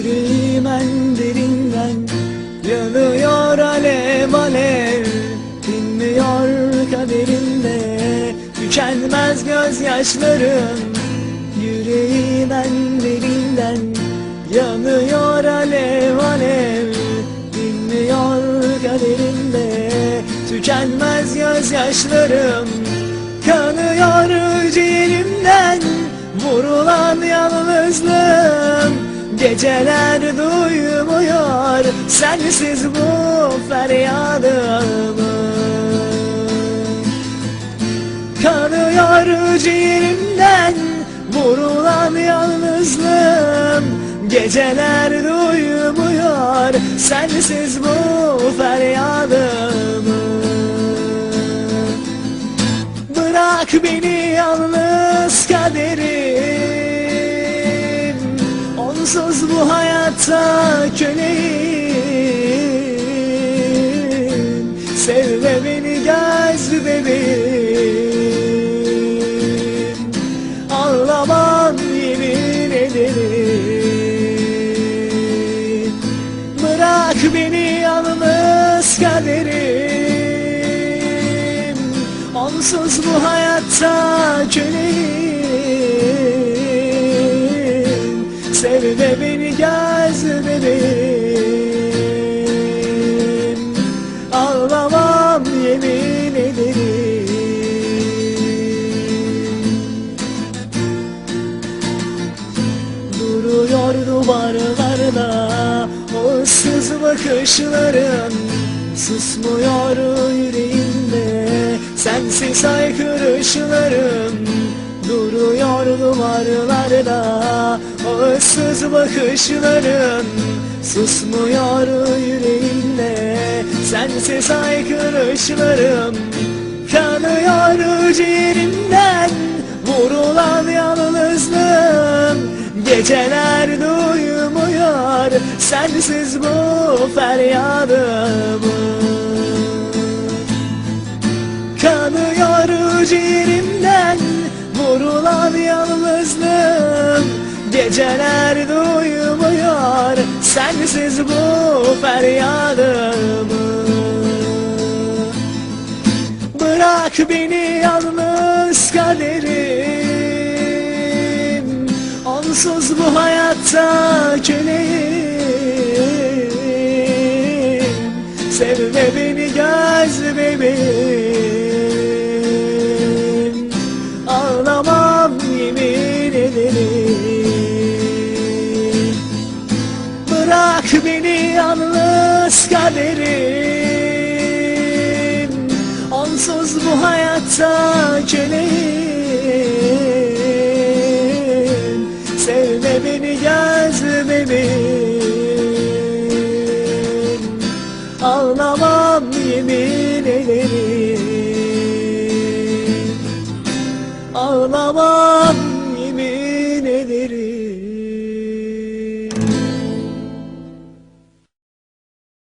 Yüreğim en derinden Yanıyor alev alev. Dinmiyor kaderinde Tükenmez gözyaşlarım. Yüreğim en derinden Yanıyor alev alev. Dinmiyor kaderinde Tükenmez gözyaşlarım. Kanıyor ciğerimden Vurulan yalnızlığım Geceler duymuyor Sensiz bu feryadımı. Kanıyor ciğerimden Vurulan yalnızlığım. Geceler duymuyor Sensiz bu feryadımı. Bırak beni yalnız kaderim bu hayatta köleyim Sevme beni göz bebeğim Ağlamam yemin ederim. Bırak beni yalnız kaderim. Onsuz bu hayatta köleyim Beni göz bebeğim. Ağlamam yemin ederim. Duruyor duvarlarda o ıssız bakışların. Susmuyor yüreğimde sensiz haykırışlarım Duruyor duvarlarda o ıssız bakışların. Susmuyor yüreğimde sensiz haykırışlarım Kanıyor ciğerimden vurulan yalnızlığım. Geceler duymuyor sensiz bu feryadımı Geceler duymuyor. Sensiz bu feryadımı. Bırak beni yalnız yalnız kaderim. Onsuz bu hayatta köleyim Sevme beni göz bebeğim Ağlamam yemin ederim. Ağlamam yemin ederim.